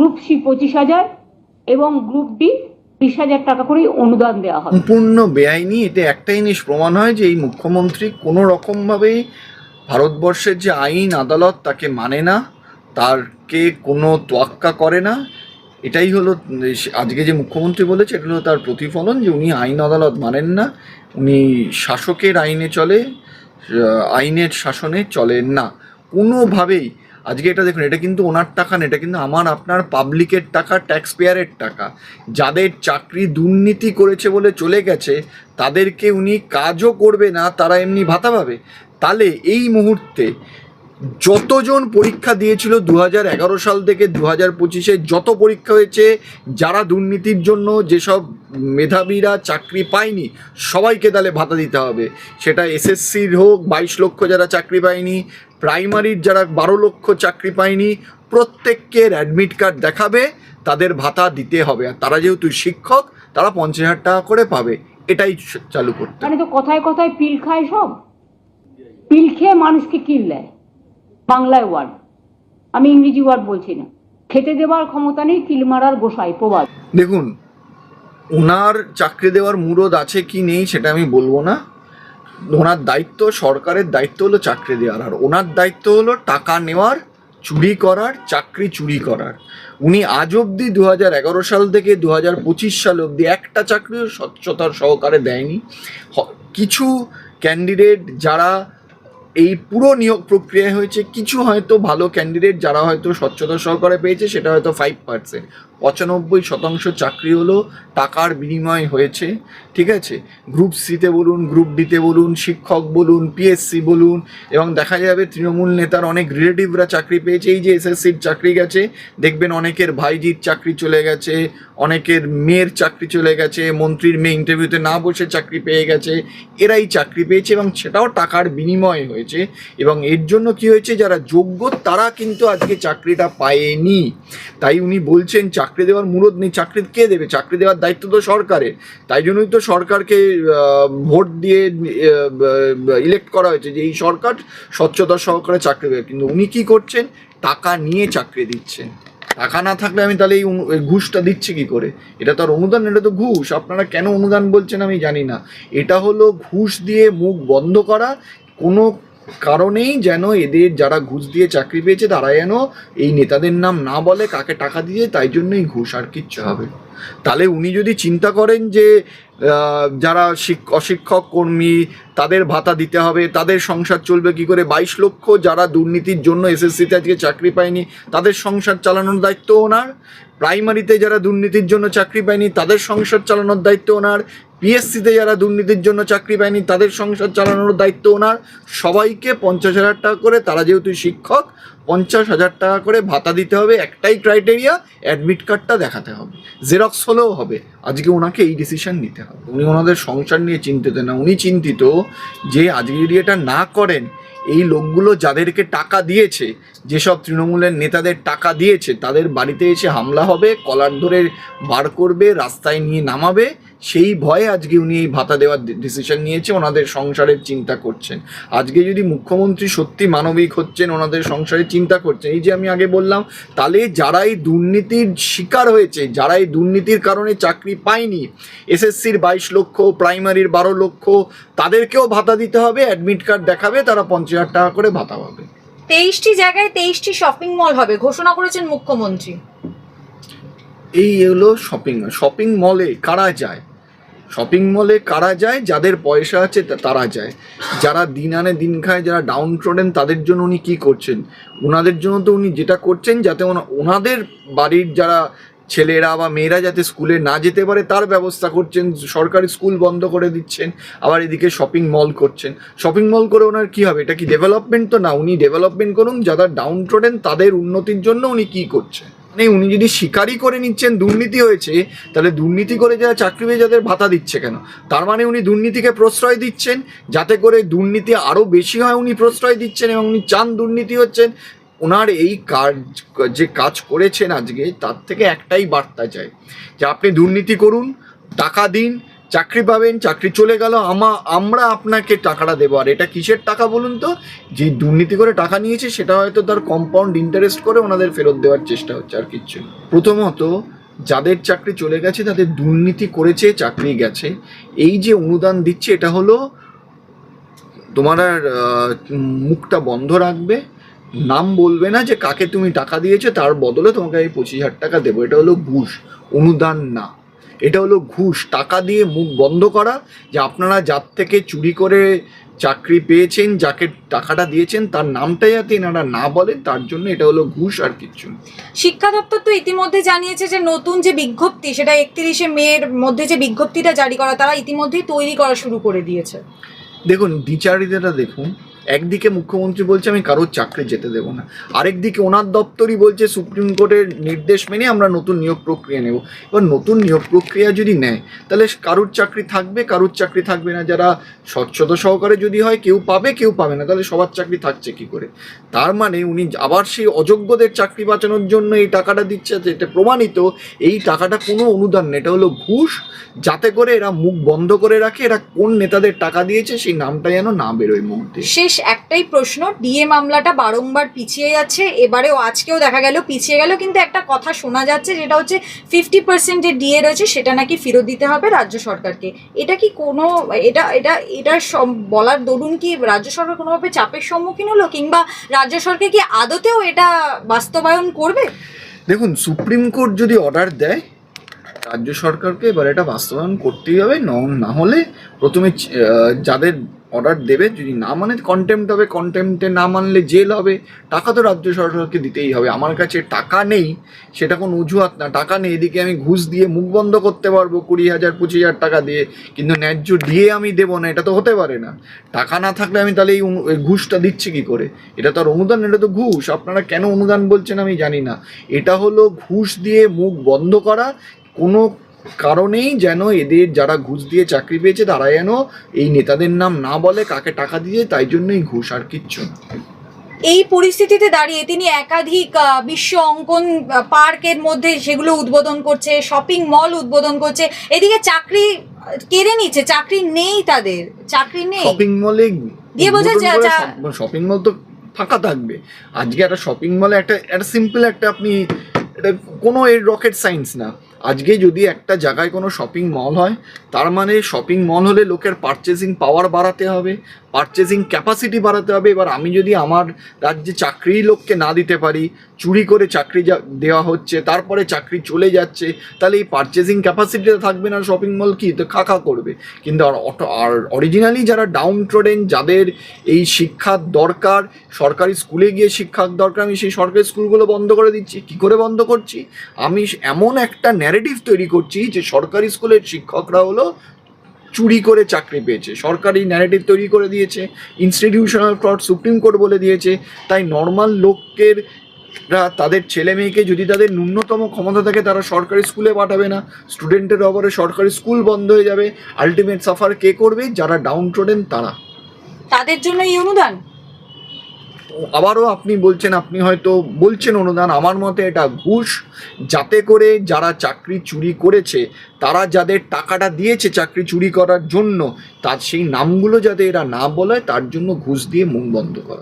Group C পঁচিশ হাজার এবং গ্রুপ ডি বিশ হাজার টাকা করে অনুদান দেওয়া হবে সম্পূর্ণ বেআইনি এটা একটা জিনিস প্রমাণ হয় যে এই মুখ্যমন্ত্রী কোনো রকমভাবেই ভারতবর্ষের যে আইন, আদালত তাকে মানে না, তারকে কোনো তোয়াক্কা করে না। এটাই হলো, আজকে যে মুখ্যমন্ত্রী বলেছে, এটা হলো তার প্রতিফলন যে উনি আইন, আদালত মানেন না, উনি শাসকের আইনে চলে আইনের শাসনে চলেন না। কোনোভাবেই আজকে এটা দেখুন, এটা কিন্তু ওনার টাকা না, এটা কিন্তু আমার, আপনার পাবলিকের টাকা ট্যাক্স পেয়ারের টাকা। যাদের চাকরি দুর্নীতি করেছে বলে চলে গেছে, তাদেরকে উনি কাজও করবে না, তারা এমনি ভাতা পাবে। তাহলে এই মুহূর্তে যতজন পরীক্ষা দিয়েছিল দু এগারো সাল থেকে দু হাজার পঁচিশে, যত পরীক্ষা হয়েছে, যারা দুর্নীতির জন্য যেসব মেধাবীরা চাকরি পায়নি, সবাইকে তাহলে ভাতা দিতে হবে। সেটা এসএসসির হোক, বাইশ লক্ষ যারা চাকরি পায়নি প্রাইমারির যারা বারো লক্ষ চাকরি পায়নি প্রত্যেকের অ্যাডমিট কার্ড দেখাবে তাদের ভাতা দিতে হবে। আর তারা যেহেতু শিক্ষক তারা পঞ্চাশ হাজার টাকা করে পাবে। এটাই চালু করতে। মানে তো কথায় কথায় পিল খায় সব। পিল খেয়ে মানুষকে কিল দেয়। বাংলায় ওয়ার্ড আমি ইংরেজি ওয়ার্ড বলছি না। খেতে দেওয়ার ক্ষমতা নেই কিল মারার গোসাই প্রবাদ। দেখুন ওনার চাকরি দেওয়ার মুরদ আছে কি নেই সেটা আমি বলব না। ওনার দায়িত্ব, সরকারের দায়িত্ব হলো চাকরি দেওয়ার। আর ওনার দায়িত্ব হলো টাকা নেওয়ার, চুরি করার, চাকরি চুরি করার। উনি আজ অবধি দু এগারো সাল থেকে দু হাজার পঁচিশ সাল অবধি একটা চাকরিও স্বচ্ছতার সহকারে দেয়নি। কিছু ক্যান্ডিডেট যারা এই পুরো নিয়োগ প্রক্রিয়ায় হয়েছে, কিছু হয়তো ভালো ক্যান্ডিডেট যারা হয়তো স্বচ্ছতা সহকারে পেয়েছে, সেটা হয়তো ফাইভ পার্সেন্ট পঁচানব্বই শতাংশ চাকরি হলো টাকার বিনিময় হয়েছে, ঠিক আছে? গ্রুপ সিতে বলুন গ্রুপ ডিতে বলুন, শিক্ষক বলুন পিএসসি বলুন, এবং দেখা যাবে তৃণমূল নেতার অনেক রিলেটিভরা চাকরি পেয়েছে। এই যে এসএসসির চাকরি গেছে, দেখবেন অনেকের ভাইজির চাকরি চলে গেছে, অনেকের মেয়ের চাকরি চলে গেছে, মন্ত্রীর মেয়ে ইন্টারভিউতে না বসে চাকরি পেয়ে গেছে, এরাই চাকরি পেয়েছে এবং সেটাও টাকার বিনিময় হয়েছে। এবং এর জন্য কি হয়েছে, যারা যোগ্য তারা কিন্তু আজকে চাকরিটা পায়নি। তাই উনি বলছেন চাকরি দেওয়ার মূলত নেই, চাকরি কে দেবে? চাকরি দেওয়ার দায়িত্ব তো সরকারের তাই জন্যই তো সরকারকে ভোট দিয়ে ইলেক্ট করা হয়েছে যে এই সরকার স্বচ্ছতা সহকারে চাকরি দেবে। কিন্তু উনি কি করছেন? টাকা নিয়ে চাকরি দিচ্ছেন। টাকা না থাকলে আমি তাহলে এই ঘুষটা দিচ্ছি কি করে? এটা তো আর অনুদান, এটা তো ঘুষ। আপনারা কেন অনুদান বলছেন আমি জানি না। এটা হলো ঘুষ দিয়ে মুখ বন্ধ করা, কোনো কারণেই যেন এদের যারা ঘুষ দিয়ে চাকরি পেয়েছে তারা যেন এই নেতাদের নাম না বলে কাকে টাকা দিয়ে, তাই জন্যই ঘুষ আর কিচ্ছু হবে। তাহলে উনি যদি চিন্তা করেন যে যারা শিক- অশিক্ষক, কর্মী, তাদের ভাতা দিতে হবে, তাদের সংসার চলবে কি করে? বাইশ লক্ষ যারা দুর্নীতির জন্য এসএসসিতে আজকে চাকরি পায়নি, তাদের সংসার চালানোর দায়িত্ব ওনার। প্রাইমারিতে যারা দুর্নীতির জন্য চাকরি পায়নি, তাদের সংসার চালানোর দায়িত্ব ওনার। পিএসসিতে যারা দুর্নীতির জন্য চাকরি পায়নি, তাদের সংসার চালানোর দায়িত্ব ওনার। সবাইকে পঞ্চাশ হাজার টাকা করে, তারা যেহেতু শিক্ষক পঞ্চাশ হাজার টাকা করে ভাতা দিতে হবে, একটাই ক্রাইটেরিয়া অ্যাডমিট কার্ডটা দেখাতে হবে। জেরক্স হলেও হবে। আজকে ওনাকে এই ডিসিশন নিতে হবে। উনি ওনাদের সংসার নিয়ে চিন্তিত না, উনি চিন্তিত যে আজকে যদি এটা না করেন, এই লোকগুলো যাদেরকে টাকা দিয়েছে, যেসব তৃণমূলের নেতাদের টাকা দিয়েছে, তাদের বাড়িতে এসে হামলা হবে, কলার ধরে বার করবে, রাস্তায় নিয়ে নামাবে সেই ভয়ে আজকে উনি এই ভাতা দেওয়ার ডিসিশন নিয়েছে ওনাদের সংসারের চিন্তা করছেন। আজকে যদি মুখ্যমন্ত্রী সত্যি মানবিক হচ্ছেন ওনাদের সংসারের চিন্তা করছেন এই যে আমি আগে বললাম তাহলে যারা এই দুর্নীতির শিকার হয়েছে যারা এই দুর্নীতির কারণে চাকরি পায়নি এসএসসির বাইশ লক্ষ প্রাইমারির বারো লক্ষ তাদেরকেও ভাতা দিতে হবে অ্যাডমিট কার্ড দেখাবে তারা পঞ্চাশ হাজার টাকা করে ভাতা পাবে। তেইশটি জায়গায় তেইশটি শপিং মল হবে ঘোষণা করেছেন মুখ্যমন্ত্রী। এই হলো শপিং শপিং মলে কারা যায়? শপিং মলে কারা যায়, যাদের পয়সা আছে তারা যায়। যারা দিন আনে দিন খায়, যারা ডাউন ট্রোডেন তাদের জন্য উনি কী করছেন? ওনাদের জন্য তো উনি যেটা করছেন, যাতে ওনা- ওনাদের বাড়ির যারা ছেলেরা বা মেয়েরা যাতে স্কুলে না যেতে পারে, তার ব্যবস্থা করছেন, সরকারি স্কুল বন্ধ করে দিচ্ছেন, আবার এদিকে শপিং মল করছেন। শপিং মল করে ওনার কী হবে? এটা কি ডেভেলপমেন্ট তো না, উনি ডেভেলপমেন্ট করুন, যারা ডাউন ট্রোডেন তাদের উন্নতির জন্য উনি কী করছেন? মানে উনি যদি স্বীকারই করে নিচ্ছেন, দুর্নীতি হয়েছে, তাহলে দুর্নীতি করে যারা চাকরি পেয়ে যাদের ভাতা দিচ্ছে কেন? তার মানে উনি দুর্নীতিকে প্রশ্রয় দিচ্ছেন, যাতে করে দুর্নীতি আরও বেশি হয় উনি প্রশ্রয় দিচ্ছেন এবং উনি চান দুর্নীতি হচ্ছেন। ওনার এই কাজ, যে কাজ করেছেন আজকে, তার থেকে একটাই বার্তা চাই, যে আপনি দুর্নীতি করুন, টাকা দিন চাকরি পাবেন, চাকরি চলে গেল, আমা, আমরা আপনাকে টাকাটা দেবো। আর এটা কিসের টাকা বলুন তো? যে দুর্নীতি করে টাকা নিয়েছে, সেটা হয়তো তার কম্পাউন্ড ইন্টারেস্ট করে ওনাদের ফেরত দেওয়ার চেষ্টা হচ্ছে, আর কিচ্ছু। প্রথমত, যাদের চাকরি চলে গেছে, তাদের দুর্নীতি করেছে, চাকরি গেছে। এই যে অনুদান দিচ্ছে, এটা হলো তোমার আর মুখটা বন্ধ রাখবে। নাম বলবে না যে কাকে তুমি টাকা দিয়েছ, তার বদলে তোমাকে আমি পঁচিশ হাজার টাকা দেবো। এটা হলো ঘুষ, অনুদান না। এটা হলো ঘুষ। টাকা দিয়ে মুখ বন্ধ করা যে আপনারা যার থেকে চুরি করে চাকরি পেয়েছেন যাকে টাকাটা দিয়েছেন তার নামটা যাতে এনারা না বলেন তার জন্য এটা হলো ঘুষ আর কিচ্ছু শিক্ষা দপ্তর তো ইতিমধ্যে জানিয়েছে যে নতুন যে বিজ্ঞপ্তি সেটা একত্রিশে মেয়ের মধ্যে যে বিজ্ঞপ্তিটা জারি করা তারা ইতিমধ্যেই তৈরি করা শুরু করে দিয়েছে। দেখুন দ্বিচারিতাটা দেখুন একদিকে মুখ্যমন্ত্রী বলছে, আমি কারোর চাকরি যেতে দেবো না। আরেকদিকে ওনার দপ্তরই বলছে, সুপ্রিম কোর্টের নির্দেশ মেনে আমরা নতুন নিয়োগ প্রক্রিয়া নেব। এবার নতুন নিয়োগ প্রক্রিয়া যদি নেয়, তাহলে কারোর চাকরি থাকবে, কারোর চাকরি থাকবে না। যারা স্বচ্ছতা সহকারে যদি হয়, কেউ পাবে কেউ পাবে না। তাহলে সবার চাকরি থাকছে কি করে? তার মানে উনি আবার সেই অযোগ্যদের চাকরি বাঁচানোর জন্য এই টাকাটা দিচ্ছে যেটা প্রমাণিত, এই টাকাটা কোনো অনুদান না এটা হলো ঘুষ, যাতে করে এরা মুখ বন্ধ করে রাখে, এরা কোন নেতাদের টাকা দিয়েছে, সেই নামটা যেন না বেরোয় দিয়ে শেষ একটাই প্রশ্ন, ডিএ মামলাটা বারংবার পিছিয়ে যাচ্ছে, এবারেও আজকেও দেখা গেল পিছিয়ে গেল, কিন্তু একটা কথা শোনা যাচ্ছে যেটা হচ্ছে ফিফটি পার্সেন্ট যে ডিএ রয়েছে সেটা নাকি ফেরত দিতে হবে রাজ্য সরকারকে। এটা কি কোনো, এটা এটা এটা বলার দরুন কি রাজ্য সরকার কোনোভাবে চাপের সম্মুখীন হলো, কিংবা রাজ্য সরকার কি আদতেও এটা বাস্তবায়ন করবে? দেখুন, সুপ্রিম কোর্ট যদি অর্ডার দেয়, রাজ্য সরকারকে এবার এটা বাস্তবায়ন করতেই হবে না হলে প্রথমে যাদের অর্ডার দেবে, যদি না মানে কন্টেম্ট হবে কন্টেম্পটে না মানলে জেল হবে, টাকা তো রাজ্য সরকারকে দিতেই হবে। আমার কাছে টাকা নেই, সেটা কোনো অজুহাত না। টাকা নেই, এদিকে আমি ঘুষ দিয়ে মুখ বন্ধ করতে পারব কুড়ি হাজার, পঁচিশ হাজার টাকা দিয়ে, কিন্তু ন্যায্য দিয়ে আমি দেবো না, এটা তো হতে পারে না। টাকা না থাকলে আমি তাহলে এই ঘুষটা দিচ্ছি কি করে? এটা তো আর অনুদান, এটা তো ঘুষ। আপনারা কেন অনুদান বলছেন আমি জানি না। এটা হলো ঘুষ দিয়ে মুখ বন্ধ করা, কোনো কারণেই যেন এদের যারা ঘুষ দিয়ে চাকরি পেয়েছে তারা যেন এই নেতাদের নাম না বলে কাকে টাকা দিয়ে তাই জন্যই ঘুষ আর কিচ্ছু না। এই পরিস্থিতিতে দাঁড়িয়ে তিনি একাধিক বিশ্ব অঙ্কন পার্কের মধ্যে সেগুলো উদ্বোধন করছে শপিং মল উদ্বোধন করছে। এদিকে চাকরি কেড়ে নিচ্ছে চাকরি নেই তাদের চাকরি নেই। শপিং মলে দিয়ে বোঝা যা- শপিং মল তো ফাঁকা থাকবে। আজকে একটা শপিং মলে একটা একটা সিম্পল একটা আপনি এটা কোনো এর রকেট সায়েন্স না। আজকে যদি একটা জায়গায় কোনো শপিং মল হয়, তার মানে শপিং মল হলে লোকের পারচেসিং পাওয়ার বাড়াতে হবে পারচেসিং ক্যাপাসিটি বাড়াতে হবে। এবার আমি যদি আমার রাজ্যে চাকরি লোককে না দিতে পারি, চুরি করে চাকরি দেওয়া হচ্ছে, তারপরে চাকরি চলে যাচ্ছে, তাহলে এই পারচেসিং ক্যাপাসিটিটা থাকবে না শপিং মল কি? তো খাখা করবে। কিন্তু আর অটো- আর অরিজিনালি যারা ডাউন ট্রোডেন যাদের এই শিক্ষার দরকার, সরকারি স্কুলে গিয়ে শিক্ষার দরকার, আমি সেই সরকারি স্কুলগুলো বন্ধ করে দিচ্ছি। কি করে বন্ধ করছি? আমি এমন একটা ন্যারেটিভ তৈরি করছি যে সরকারি স্কুলের শিক্ষকরা হলো চুরি করে চাকরি পেয়েছে। সরকারি ন্যারেটিভ তৈরি করে দিয়েছে ইনস্টিটিউশনাল ফ্রড সুপ্রিম কোর্ট বলে দিয়েছে, তাই নর্মাল লোকের রা তাদের ছেলে মেয়েকে যদি তাদের ন্যূনতম ক্ষমতা থাকে, তারা সরকারি স্কুলে পাঠাবে না। স্টুডেন্টের অভাবে সরকারি স্কুল বন্ধ হয়ে যাবে। আলটিমেট সাফার কে করবে? যারা ডাউন ট্রোডেন তারা। তাদের জন্য এই অনুদান? আবারও আপনি বলছেন, আপনি হয়তো বলছেন অনুদান, আমার মতে এটা ঘুষ। যাতে করে যারা চাকরি চুরি করেছে, তারা যাদের টাকাটা দিয়েছে চাকরি চুরি করার জন্য, তার সেই নামগুলো যাতে এরা না বলে তার জন্য ঘুষ দিয়ে মুখ বন্ধ করা।